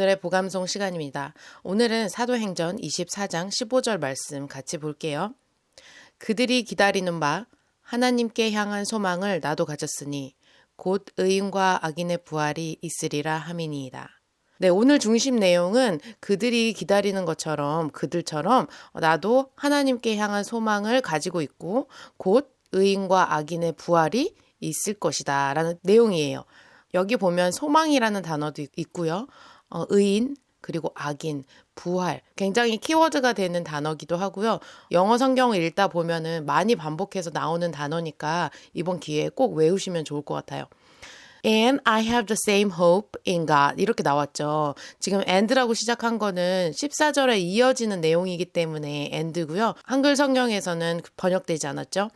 오늘의 보감송 시간입니다. 오늘은 사도행전 24장 15절 말씀 같이 볼게요. 그들이 기다리는 바 하나님께 향한 소망을 나도 가졌으니 곧 의인과 악인의 부활이 있으리라 함이니이다. 네, 오늘 중심 내용은 그들이 기다리는 것처럼 그들처럼 나도 하나님께 향한 소망을 가지고 있고 곧 의인과 악인의 부활이 있을 것이다 라는 내용이에요. 여기 보면 소망이라는 단어도 있- 있고요. 어, 의인, 그리고 악인, 부활. 굉장히 키워드가 되는 단어기도 하고요. 영어 성경을 읽다 보면은 많이 반복해서 나오는 단어니까 이번 기회에 꼭 외우시면 좋을 것 같아요. And I have the same hope in God. 이렇게 나왔죠. 지금 and라고 시작한 거는 14절에 이어지는 내용이기 때문에 and고요. 한글 성경에서는 번역되지 않았죠.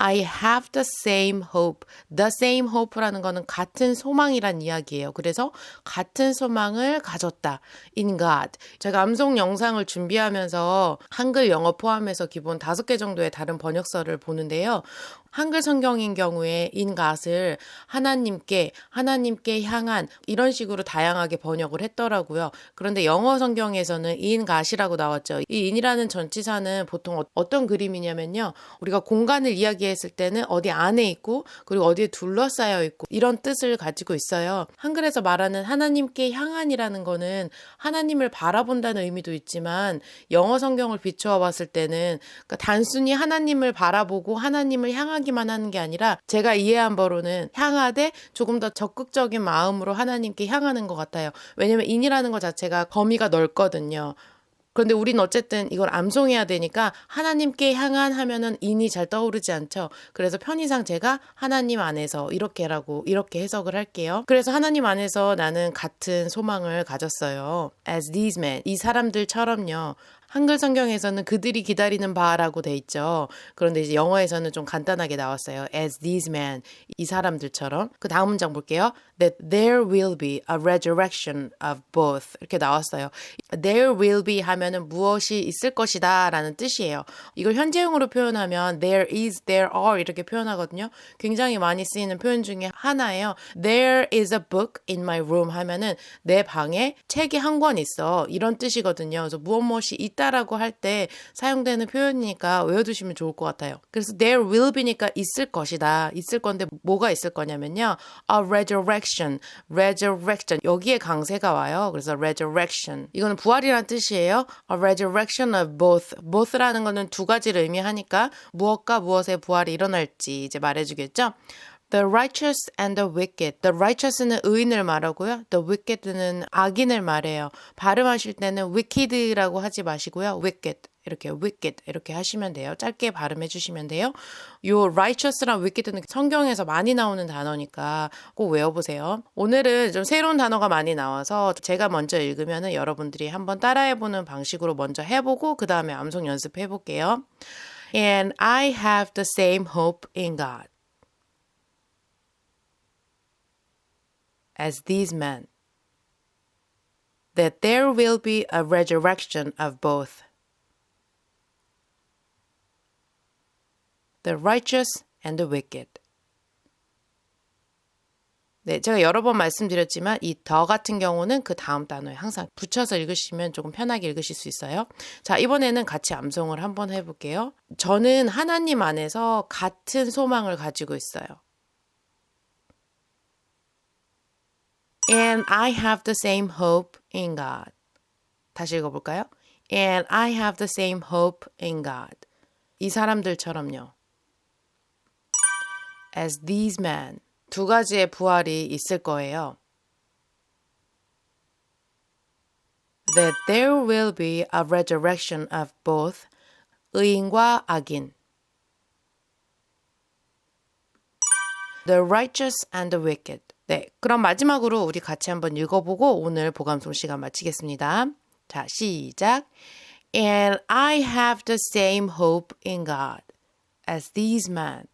I have the same hope. The same hope라는 거는 같은 소망이란 이야기예요. 그래서 같은 소망을 가졌다. in God. 제가 암송 영상을 준비하면서 한글 영어 포함해서 기본 다섯 개 정도의 다른 번역서를 보는데요. 한글 성경인 경우에 God을 하나님께, 하나님께 향한 이런 식으로 다양하게 번역을 했더라고요. 그런데 영어 성경에서는 God이라고 나왔죠. 이 in이라는 전치사는 보통 어- 어떤 그림이냐면요. 우리가 공간을 이야기했을 때는 어디 안에 있고 그리고 어디에 둘러싸여 있고 이런 뜻을 가지고 있어요. 한글에서 말하는 하나님께 향한이라는 거는 하나님을 바라본다는 의미도 있지만 영어 성경을 비추어 봤을 때는 그러니까 단순히 하나님을 바라보고 하나님을 향 하기만 하는 게 아니라 제가 이해한 바로는 향하되 조금 더 적극적인 마음으로 하나님께 향하는 것 같아요. 왜냐면 인이라는 것 자체가 범위가 넓거든요. 그런데 우린 어쨌든 이걸 암송해야 되니까 하나님께 향한 하면은 인이 잘 떠오르지 않죠. 그래서 편의상 제가 하나님 안에서 이렇게라고 이렇게 해석을 할게요. 그래서 하나님 안에서 나는 같은 소망을 가졌어요. As these men 이 사람들처럼요. 한글 성경에서는 그들이 기다리는 바라고 돼 있죠. 그런데 이제 영어에서는 좀 간단하게 나왔어요. As these men 이 사람들처럼 그 다음 문장 볼게요. That there will be a resurrection of both 이렇게 나왔어요. There will be 하면은 무엇이 있을 것이다라는 뜻이에요. 이걸 현재형으로 표현하면 there is, there are 이렇게 표현하거든요. 굉장히 많이 쓰이는 표현 중에 하나예요. There is a book in my room 하면은 내 방에 책이 한 권 있어 이런 뜻이거든요. 그래서 무엇 무엇이 있다라고 할 때 사용되는 표현이니까 외워두시면 좋을 것 같아요. 그래서 there will be니까 있을 것이다. 있을 건데 뭐가 있을 거냐면요. A resurrection, resurrection 여기에 강세가 와요. 그래서 resurrection 이거는 부활이란 뜻이에요. A resurrection of both, both라는 거는 두 가지를 의미하니까 무엇과 무엇의 부활이 일어날지 이제 말해주겠죠. The righteous and the wicked. The righteous는 의인을 말하고요. The wicked는 악인을 말해요. 발음하실 때는 wicked라고 하지 마시고요. wicked. 이렇게 wicked 이렇게 하시면 돼요. 짧게 발음해 주시면 돼요. 요 righteous랑 wicked는 성경에서 많이 나오는 단어니까 꼭 외워보세요. 오늘은 좀 새로운 단어가 많이 나와서 제가 먼저 읽으면은 여러분들이 한번 따라해보는 방식으로 먼저 해보고 그 다음에 암송 연습해 볼게요. And I have the same hope in God. As these men, that there will be a resurrection of both the righteous and the wicked. 네, 제가 여러 번 말씀드렸지만 이 더 같은 경우는 그 다음 단어에 항상 붙여서 읽으시면 조금 편하게 읽으실 수 있어요. 자, 이번에는 같이 암송을 한번 해볼게요. 저는 하나님 안에서 같은 소망을 가지고 있어요. And I have the same hope in God. 다시 읽어볼까요? And I have the same hope in God. 이 사람들처럼요. As these men. 두 가지의 부활이 있을 거예요. That there will be a resurrection of both 의인과 악인. The righteous and the wicked. 네, 그럼 마지막으로 우리 같이 한번 읽어보고 오늘 보감송 시간 마치겠습니다. 자, 시작. And I have the same hope in God as these men,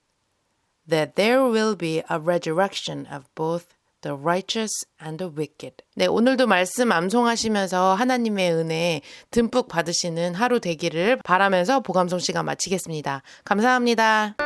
that there will be a resurrection of both the righteous and the wicked. 네, 오늘도 말씀 암송하시면서 하나님의 은혜 듬뿍 받으시는 하루 되기를 바라면서 보감송 시간 마치겠습니다. 감사합니다.